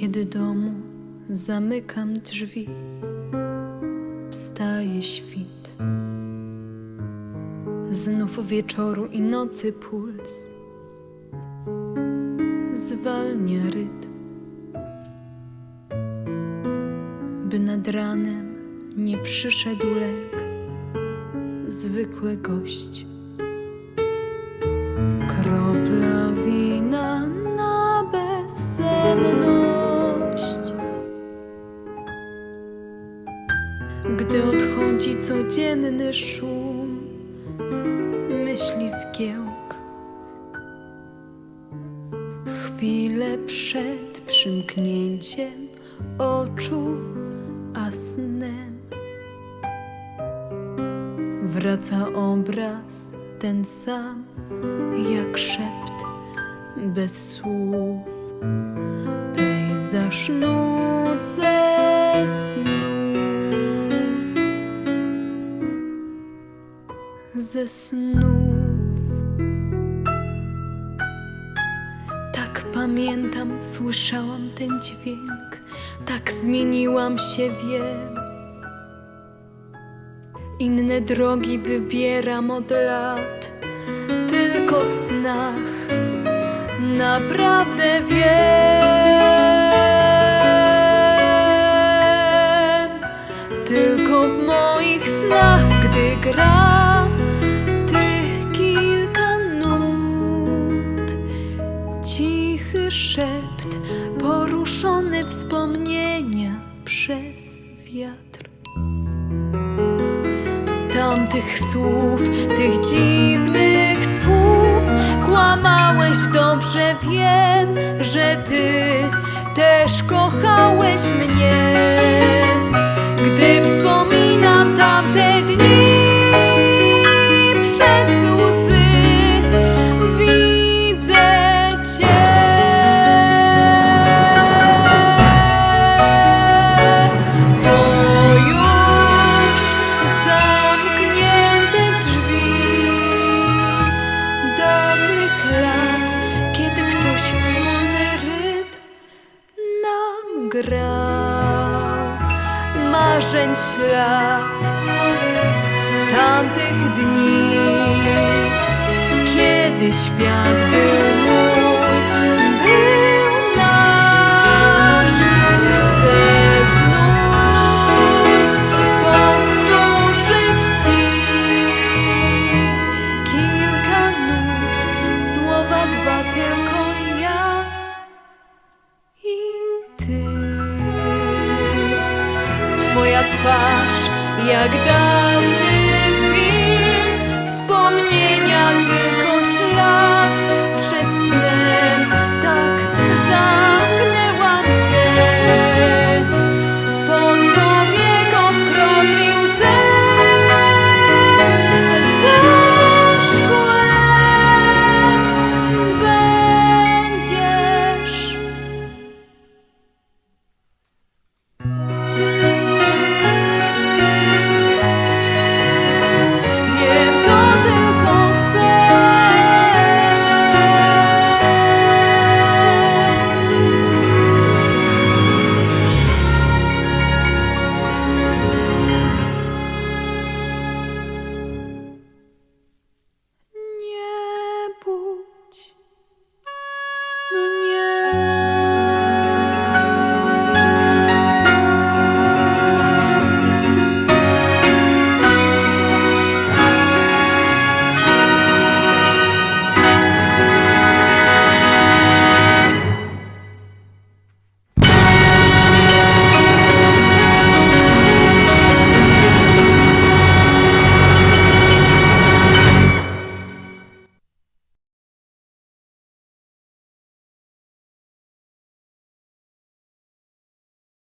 Kiedy domu zamykam drzwi, wstaje świt. Znów wieczoru i nocy puls zwalnia rytm, by nad ranem nie przyszedł lęk, zwykły gość. Kropla Gdy odchodzi codzienny szum, myśli zgiełk. Chwilę przed przymknięciem oczu, a snem wraca obraz ten sam, jak szept bez słów. Pejzaż nudzę snów ze snów. Tak pamiętam, słyszałam ten dźwięk, tak zmieniłam się, wiem. Inne drogi wybieram od lat, tylko w snach naprawdę wiem. Tylko w moich snach, gdy gra przez wiatr. Tamtych słów, tych dziwnych marzeń ślad tamtych dni, kiedy świat był mój, był nasz. Chcę znów powtórzyć ci kilka nut, słowa dwa tylko ja i ty. моя тwarz, jak dawny.